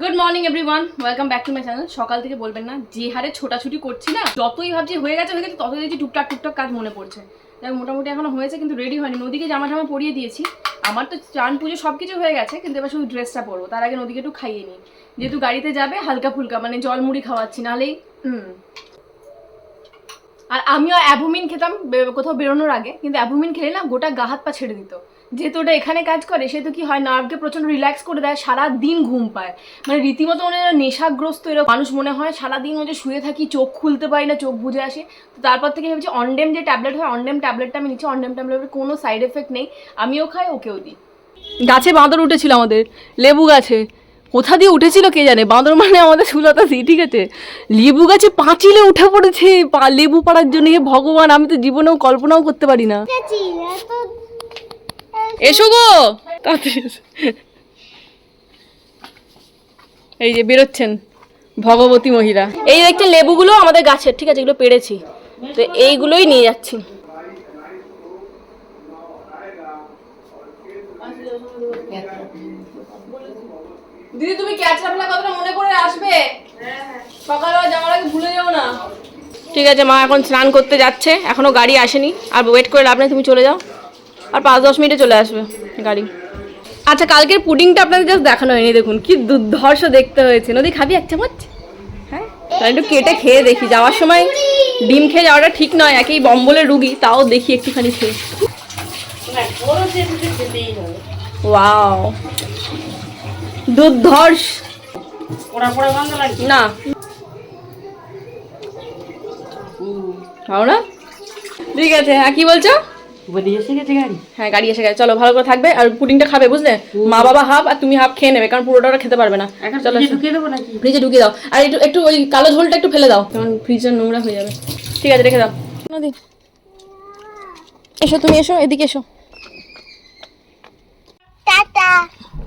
Good morning everyone welcome back to my channel সকাল থেকে বলবেন না, যে হারে ছোটাছুটি করছি না, যতই ভাবছি হয়ে গেছে হয়ে গেছে, ততই দেখছি টুকটাক টুকটাক কাজ মনে পড়ছে। যাই মোটামুটি এখনও হয়েছে, কিন্তু রেডি হয়নি। নদীকে জামা জামা পরিয়ে দিয়েছি। আমার তো চান পুজো সব কিছু হয়ে গেছে, কিন্তু এবার শুধু ড্রেসটা পরবো। তার আগে নদীকে একটু খাইয়ে নিই। যেহেতু গাড়িতে যাবে, হালকা ফুলকা মানে জল মুড়ি খাওয়াচ্ছি নাহলেই আর আমিও অ্যাভুমিন খেতাম কোথাও বেরোনোর আগে, কিন্তু অ্যাভুমিন খেলে না গোটা গা হাত পা ছেড়ে দিত। যেহেতু ওটা এখানে কাজ করে সেহেতু কি হয় নার্ভকে প্রচণ্ড রিল্যাক্স করে দেয় সারা দিন ঘুম পায়। মানে রীতিমতো মানে নেশাগ্রস্ত এরকম মানুষ মনে হয় সারা দিন ওই যে শুয়ে থাকি চোখ খুলতে পারি না চোখ বুঝে আসে। তো তারপর থেকে ভেবেছি অনডেম যে ট্যাবলেট হয় অনডেম ট্যাবলেটটা আমি নিচ্ছি অনডেম ট্যাবলেটের কোনো সাইড এফেক্ট নেই আমিও খাই ওকেও দিই। গাছে বাঁদর উঠেছিল আমাদের লেবু গাছে। কোথা দিয়ে উঠেছিল কে জানে? বাঁদর মানে আমাদের সুলতা দি ঠিক আছে? লেবু গাছে পাঁচিলে উঠে পড়েছে লেবু পাড়ার জন্য হে ভগবান আমি তো জীবনেও কল্পনাও করতে পারি না। এসো গো। এই যে বেরোচ্ছেন ভগবতী মহিলা। এই দেখছেন লেবুগুলো আমাদের গাছের, ঠিক আছে, এগুলো পেরেছি। তো এইগুলোই নিয়ে যাচ্ছি। দিদি, তুমি কথাটা মনে করে আসবে? ভুলে যাও না। ঠিক আছে, মা এখন স্নান করতে যাচ্ছে, এখনও গাড়ি আসেনি। আর ওয়েট করে লাভ নেই, তুমি চলে যাও। আর পাঁচ দশ মিনিটে চলে আসবে গাড়ি। আচ্ছা কালকের পুডিংটা আপনাদের জাস্ট দেখানো হয়নি, দেখুন, কি দুর্ধর্ষ দেখতে হয়েছে। নদী, খাবি এক চামচ? হ্যাঁ? একটু কেটে খেয়ে দেখি। যাওয়ার সময় ডিম খেয়ে যাওয়াটা ঠিক নয়, একই বম্বলের রুগী, তাও দেখি একটুখানি খেয়ে। ওয়াও। দুর্ধর্ষ। না। না? ঠিক আছে হ্যাঁ কি বলছো? বলি এসে গেছে গাড়ি? হ্যাঁ গাড়ি এসে গেছে। চলো ভালো করে থাকবে। আর পুডিংটা খাবে বুঝলে? মা বাবা হাফ আর তুমি হাফ খেয়ে নেবে কারণ পুরোটা ওরা খেতে পারবে না। চলো ফ্রিজে ঢুকিয়ে দেবো নাকি? ফ্রিজে ঢুকিয়ে দাও। আর একটু একটু ওই কালো ঝোলটা একটু ফেলে দাও। কারণ ফ্রিজের নোংরা হয়ে যাবে। ঠিক আছে রেখে দাও। নদী। এসো তুমি এসো এদিকে এসো।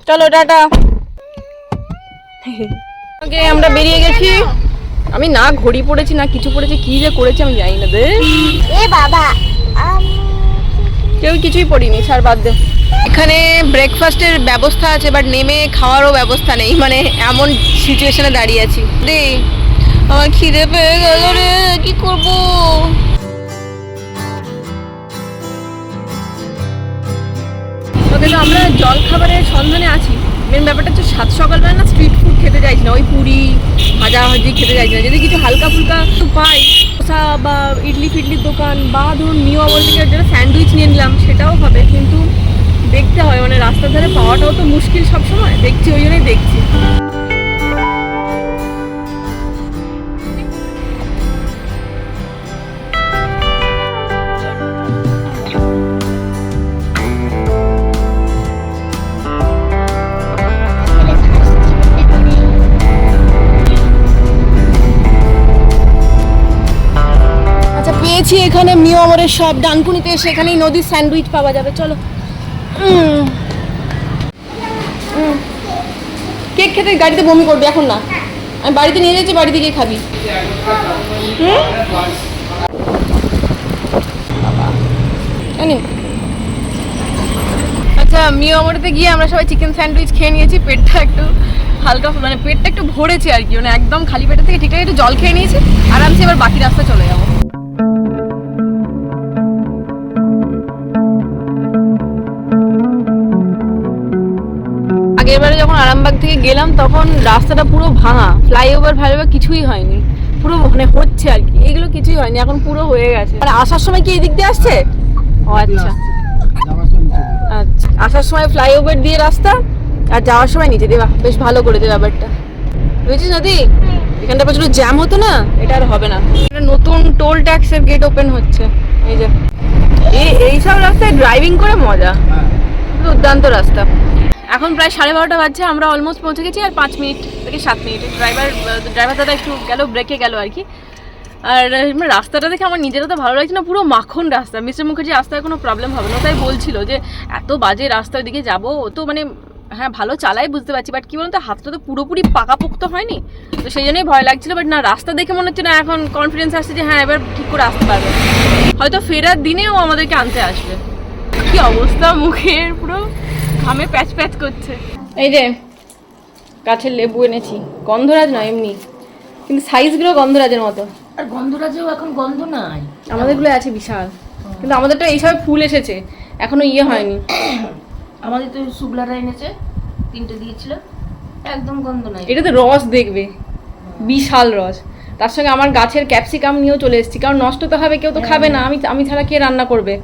চলো টাটা। ওকে আমরা বেরিয়ে গেছি। আমি না ঘড়ি পড়েছি না কিছু পড়েছি কি যে করেছি আমি জানি না দে এ বাবা কেউ কিছুই পড়িনি ছাড় বাদ দে। এখানে ব্রেকফাস্টের ব্যবস্থা আছে বাট নেমে খাওয়ারও ব্যবস্থা নেই মানে এমন সিচুয়েশনে দাঁড়িয়ে আছি। রে আমার খিদে পেয়ে গেল রে কি করব? তো আমরা জল খাবারের সন্ধানে আছি। মেন ব্যাপারটা হচ্ছে সাত সকালবেলা না স্ট্রিট ফুড খেতে চাইছি না ওই পুরি ভাজা ভাজি খেতে চাইছি না। যদি কিছু হালকা ফুলকা একটু পাই ধোসা বা ইডলি ফিডলির দোকান বা ধরুন নিউ থেকে যেটা স্যান্ডউইচ নিয়ে নিলাম, সেটাও হবে। কিন্তু দেখতে হয় মানে রাস্তার ধারে পাওয়াটাও তো মুশকিল সবসময়। দেখছি, ওই জন্যই দেখছি। পেয়েছি এখানে মিও আমরের সব ডানকুনিতে এসে এখানেই নদীর স্যান্ডউইচ পাওয়া যাবে। চলো। কেক খেতে গাড়িতে বমি করবে, এখন না। আমি বাড়িতে নিয়ে যাচ্ছি, বাড়িতে গিয়ে খাবি। নিন। আচ্ছা মিও আমরেতে গিয়ে আমরা সবাই চিকেন স্যান্ডউইচ খেয়ে নিয়েছি। পেটটা একটু হালকা মানে পেটটা একটু ভরেছে আর কি। মানে একদম খালি পেটের থেকে ঠিকঠাক একটু জল খেয়ে নিয়েছি। আরামসে এবার বাকি রাস্তা চলে যাব। আগের বারে যখন আরামবাগ থেকে গেলাম, তখন রাস্তাটা পুরো ভাঙা। ফ্লাইওভার ফ্লাইওভার কিছুই হয়নি। পুরো মানে হচ্ছে আর কি। এগুলো কিছুই হয়নি, এখন পুরো হয়ে গেছে। আর আসার সময় কি এই দিক দিয়ে আসছে? ও আচ্ছা। আচ্ছা। আসার সময় ফ্লাইওভার দিয়ে রাস্তা, আর যাওয়ার সময় নিচে দেবা বেশ ভালো করেছে ব্যাপারটা। বুঝেছিস নদী? এখানটা প্রচুর জ্যাম হতো না? এটা আর হবে না। নতুন টোল ট্যাক্সের গেট ওপেন হচ্ছে। এই যে। এই এইসব রাস্তায় ড্রাইভিং করে মজা। দুর্দান্ত রাস্তা। এখন প্রায় সাড়ে বারোটা বাজছে, আমরা অলমোস্ট পৌঁছে গেছি আর পাঁচ মিনিট থেকে সাত মিনিট। ড্রাইভার ড্রাইভার দাদা একটু গেল ব্রেকে গেল আর কি। আর মানে রাস্তাটা দেখে আমার নিজেরা তো ভালো লাগছে না, পুরো মাখন রাস্তা। মিস্টার মুখার্জি, রাস্তায় কোনো প্রবলেম হবে না। তাই বলছিল যে, এত বাজে রাস্তার দিকে যাব তো মানে হ্যাঁ ভালো চালাই বুঝতে পারছি বাট কি বলুন তো হাতটা তো পুরোপুরি পাকাপোক্ত হয়নি। তো সেই জন্যই ভয় লাগছিল বাট না, রাস্তা দেখে মনে হচ্ছে না, এখন কনফিডেন্স আসছে যে হ্যাঁ এবার ঠিক করে আসতে পারবে। হয়তো ফেরার দিনেও আমাদেরকে আনতে আসবে। কি অবস্থা, মুখের পুরো? ঘামে প্যাচ প্যাচ করছে। এই যে গাছের লেবু এনেছি। গন্ধরাজ নয় এমনি। কিন্তু সাইজগুলো গন্ধরাজের মতো। আর গন্ধরাজেও এখন গন্ধ নাই। আমাদেরগুলো আছে বিশাল। কিন্তু আমাদেরটা এইসব ফুল এসেছে। এখনও ইয়ে হয়নি। আমাদের তো শুক্লারা এনেছে তিনটে দিয়েছিল। একদম গন্ধ নাই। এটাতে রস দেখবে। বিশাল রস। তার সঙ্গে আমার গাছের ক্যাপসিকাম নিয়েও চলে এসেছি। কারণ নষ্ট তো হবে কেউ তো খাবে না। আমি আমি ছাড়া কে রান্না করবে?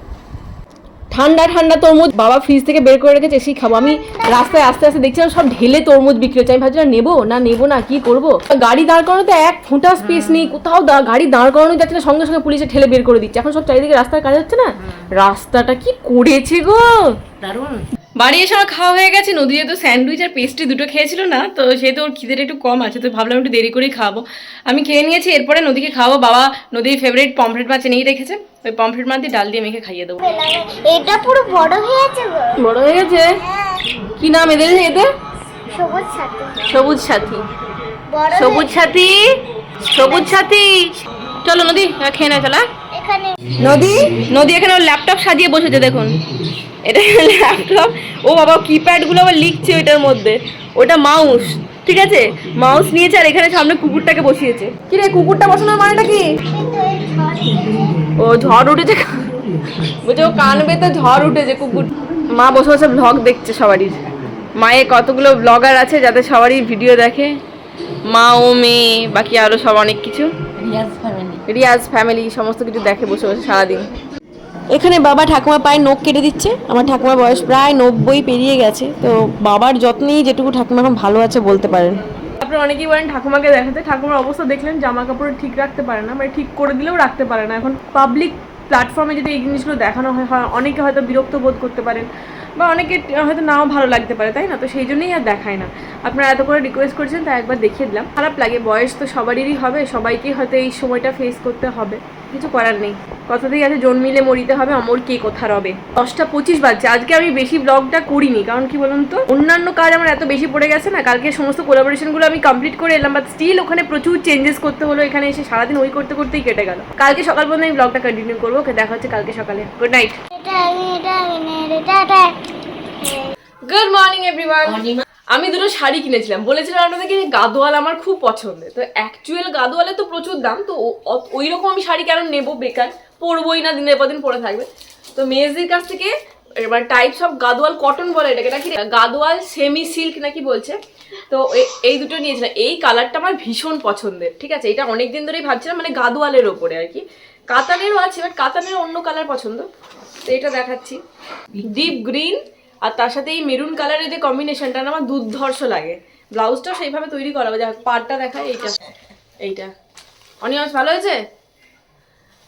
ঠান্ডা ঠান্ডা তরমুজ বাবা ফ্রিজ থেকে বের করে রেখেছে সেই খাব। আমি রাস্তায় আস্তে আস্তে দেখছিলাম সব ঢেলে তরমুজ বিক্রি হচ্ছে। আমি ভাবছিলাম, নেব না নেব না, কি করব? গাড়ি দাঁড় করানো তো এক ফোঁটা স্পেস নেই। কোথাও গাড়ি দাঁড় করানো যাচ্ছে না, সঙ্গে সঙ্গে পুলিশে ঠেলে বের করে দিচ্ছে। এখন সব চারিদিকে রাস্তার কাজ হচ্ছে না? রাস্তাটা কি করেছে গো? দারুণ। বাড়ি এসে আমার খাওয়া হয়ে গেছে নদীতে তো স্যান্ডউইচ আর পেস্ট্রি দুটো খেয়েছিল না তো সেহেতু ওর খিদেটা একটু কম আছে তো ভাবলাম একটু দেরি করেই খাব। আমি খেয়ে নিয়েছি এরপরে নদীকে খাওয়াবো বাবা নদীর ফেভারিট পমফ্রেট মাছ এনেই রেখেছে ওই পমফ্রেট মাছ দিয়ে ডাল দিয়ে মেখে খাইয়ে দেবো। এটা পুরো বড় হয়েছে গো। বড় হয়ে গেছে? কি নাম এদের এদের? সবুজ সাথে। সবুজ সাথী। বড় সবুজ সাথী সবুজ সাথী। চলো নদী খেয়ে নেয় চলা নদী নদী এখানে ওর ল্যাপটপ সাজিয়ে বসেছে দেখুন। এটা ল্যাপটপ ও বাবা কিপ্যাডগুলো আবার লিখছে ওইটার মধ্যে। ওটা মাউস ঠিক আছে? মাউস নিয়েছে আর এখানে সামনে কুকুরটাকে বসিয়েছে। কি রে কুকুরটা বসানোর মানেটা কি? ও ঝড় উঠেছে। বলছে ও কানবে তো ঝড় উঠেছে কুকুর। মা বসে বসে ব্লগ দেখছে সবারই। মায়ের কতগুলো ব্লগার আছে যাতে সবারই ভিডিও দেখে। মা ও মেয়ে বাকি আরও সব অনেক কিছু। রিয়াজ ফ্যামিলি রিয়াজ ফ্যামিলি সমস্ত কিছু দেখে বসে বসে সারাদিন। এখানে বাবা ঠাকুমা পায়ে নখ কেটে দিচ্ছে। আমার ঠাকুমার বয়স প্রায় নব্বই, পেরিয়ে গেছে। তো বাবার যত্নেই যেটুকু ঠাকুমা এখন ভালো আছে বলতে পারেন। তারপরে অনেকেই বলেন ঠাকুমাকে দেখাতে। ঠাকুমার অবস্থা দেখলেন জামা কাপড় ঠিক রাখতে পারে না। মানে ঠিক করে দিলেও রাখতে পারে না। এখন পাবলিক প্ল্যাটফর্মে যদি এই জিনিসগুলো দেখানো হয়, অনেকে হয়তো বিরক্ত বোধ করতে পারেন। বা অনেকে হয়তো নাও ভালো লাগতে পারে, তাই না? তো সেই জন্যই আর দেখায় না। আপনারা এত করে রিকোয়েস্ট করেছেন, তাই একবার দেখিয়ে দিলাম। খারাপ লাগে, বয়স তো সবারই হবে সবাইকেই হয়তো এই সময়টা ফেস করতে হবে। কিছু করার নেই। কথাতেই আছে, জন্মিলে মরিতে হবে, অমর কে কোথা রবে? দশটা পঁচিশ বাজছে, আজকে আমি বেশি ব্লগটা করিনি, কারণ কি বলুন তো? অন্যান্য কাজ আমার এত বেশি পড়ে গেছে না, কালকে সমস্ত কোলাবোরেশনগুলো আমি কমপ্লিট করে এলাম বাট স্টিল ওখানে প্রচুর চেঞ্জেস করতে হলো, এখানে এসে সারাদিন ওই করতে করতেই কেটে গেল। কালকে সকাল পর্যন্ত আমি ব্লগটা কন্টিনিউ করব, ওকে দেখা হচ্ছে কালকে সকালে। Good night good morning everyone আমি দুটো শাড়ি কিনেছিলাম। বলেছিলাম আপনাদেরকে যে গাদোয়াল আমার খুব পছন্দের। তো অ্যাকচুয়াল গাদোয়ালে তো প্রচুর দাম তো ওই রকম আমি শাড়ি কেন নেব? বেকার। পরবোই না দিনের পর দিন পরে থাকবে। তো মেয়েদের কাছ থেকে এবার টাইপস অফ গাদোয়াল কটন বলে এটাকে নাকি গাদোয়াল সেমি সিল্ক নাকি বলছে? তো এই দুটো নিয়েছিলাম। এই কালারটা আমার ভীষণ পছন্দের ঠিক আছে? এটা অনেক দিন ধরেই ভাবছিলাম মানে গাদোয়ালের ওপরে আর কি। কাতানেরও আছে বাট কাতানের অন্য কালার পছন্দ। তো এটা দেখাচ্ছি। ডিপ গ্রিন আর তার সাথে এই মেরুন কালারের যে কম্বিনেশনটা না আমার দুর্ধর্ষ লাগে। ব্লাউজটাও সেইভাবে তৈরি করা হবে। যাক পাড়টা দেখায় এইটা। এইটা। অনিয়স ভালো হয়েছে?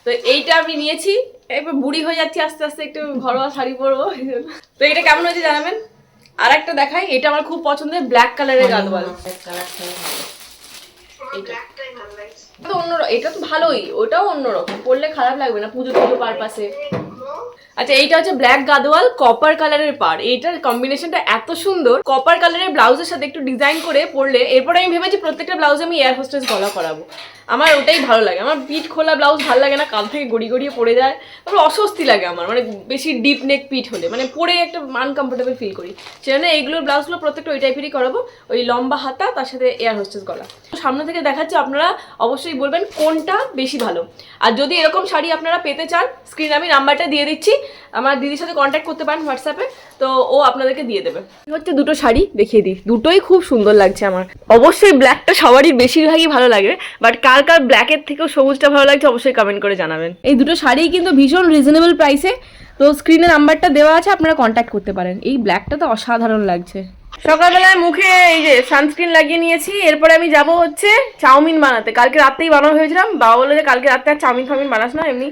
তো এইটা আমি নিয়েছি। এবার বুড়ি হয়ে যাচ্ছি আস্তে আস্তে একটু ঘরোয়া শাড়ি পরবো। এই জন্য। তো এটা কেমন হয়েছে জানাবেন? আর একটা দেখাই এটা আমার খুব পছন্দের ব্ল্যাক কালারের গাদওয়াল তো অন্য এটা তো ভালোই ওটাও অন্যরকম। পরলে খারাপ লাগবে না পুজো পুজো পারপাসে। আচ্ছা এইটা হচ্ছে ব্ল্যাক গাদোয়াল কপার কালারের পার এইটার কম্বিনেশনটা এত সুন্দর। কপার কালারের ব্লাউজের সাথে একটু ডিজাইন করে পরলে, এরপরে আমি ভেবেছি প্রত্যেকটা ব্লাউজ আমি এয়ার হোস্টেস গলা করাবো। আমার ওটাই ভালো লাগে। আমার পিঠ খোলা ব্লাউজ ভালো লাগে না কাল থেকে গড়ি গড়িয়ে পড়ে যায়। তারপর অস্বস্তি লাগে আমার মানে বেশি ডিপ নেক পিঠ হলে মানে পরে একটা আনকমফোর্টেবল ফিল করি। সেজন্য এইগুলোর ব্লাউজগুলো প্রত্যেকটা ওই টাইপেরই করাবো, ওই লম্বা হাতা, তার সাথে এয়ার হোস্টেস গলা। সামনে থেকে দেখাচ্ছি, আপনারা অবশ্যই বলবেন কোনটা বেশি ভালো। আর যদি এরকম শাড়ি আপনারা পেতে চান স্ক্রিনে আমি নাম্বারটা দিয়ে দিচ্ছি। আমার দিদির সাথে কন্ট্যাক্ট করতে পারেন হোয়াটসঅ্যাপে তো ও আপনাদেরকে দিয়ে দেবে। হচ্ছে দুটো শাড়ি, দেখিয়ে দিই। দুটোই খুব সুন্দর লাগছে আমার। অবশ্যই ব্ল্যাকটা সবারই বেশিরভাগই ভালো লাগে বাট কার কার ব্ল্যাকের থেকেও সবুজটা ভালো লাগছে অবশ্যই কমেন্ট করে জানাবেন। এই দুটো শাড়ি কিন্তু ভীষণ রিজনেবল প্রাইসে তো স্ক্রিনে নাম্বারটা দেওয়া আছে আপনারা কন্ট্যাক্ট করতে পারেন। এই ব্ল্যাকটা তো অসাধারণ লাগছে। সকালবেলায় মুখে এই যে সানস্ক্রিন লাগিয়ে নিয়েছি এরপরে আমি যাব হচ্ছে চাউমিন বানাতে। কালকে রাতেই বানানো হয়েছিলাম বাবা বলল যে কালকে রাতে আর চাউমিন ফাউমিন বানাস না এমনি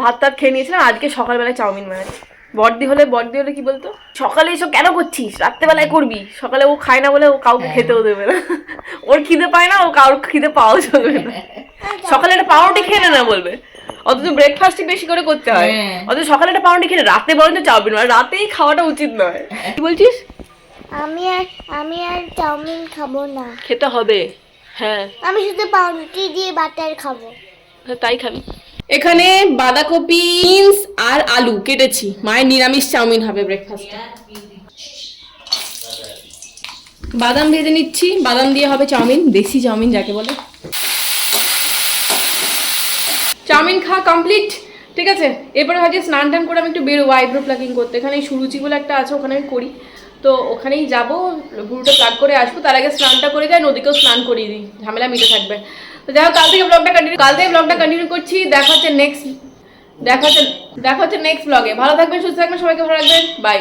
ভাত টাত খেয়ে নিয়েছিলাম আজকে সকালবেলায় চাউমিন বানাচ্ছি। বর্দি হলে বর্দি হলে কি বলতো? সকালে এসব কেন করছিস? রাত্রেবেলায় করবি। সকালে ও খায় না বলে ও কাউকে খেতেও দেবে না। ওর খিদে পায় না ও কারোর খিদে পাওয়া চলবে না। সকালে একটা পাউরুটি খেয়ে নে না বলবে। অথচ ব্রেকফাস্টই বেশি করে করতে হয়। হ্যাঁ। অথচ সকালে একটা পাউরুটি খেয়ে নে, রাতে বরঞ্চ চাউমিন মানে রাতেই খাওয়াটা উচিত নয়। কি বলছিস? আমি আর আমি আর চাউমিন খাব না। খেতে হবে। হ্যাঁ। আমি শুধু পাউরুটি দিয়ে বাটার খাব। তাই খাবি। এখানে বাঁধাকপি, বিনস আর আলু কেটেছি। মায়ের নিরামিষ চাউমিন হবে ব্রেকফাস্টে বাদাম ভেজে নিচ্ছি। বাদাম দিয়ে হবে চাউমিন, দেশি চাউমিন যাকে বলে। চাউমিন খাওয়া কমপ্লিট ঠিক আছে? এরপরে ভাবছি স্নান টান করে আমি একটু বেরোবো আইব্রো প্লাকিং করতে। এখানে সুরুচি বলে একটা আছে, ওখানে আমি করি। তো ওখানেই যাব ভুরুটা প্লাগ করে আসব। তার আগে স্নানটা করে যাই, নদীকেও স্নান করিয়ে দিই। ঝামেলা মিটে থাকবে। তো যাই হোক, কাল থেকে ব্লগটা কন্টিনিউ কাল থেকে ব্লগটা কন্টিনিউ করছি। দেখা হচ্ছে নেক্সট দেখা হচ্ছে দেখা হচ্ছে নেক্সট ব্লগে ভালো থাকবেন, সুস্থ থাকবেন, সবাইকে ভালো রাখবেন। বাই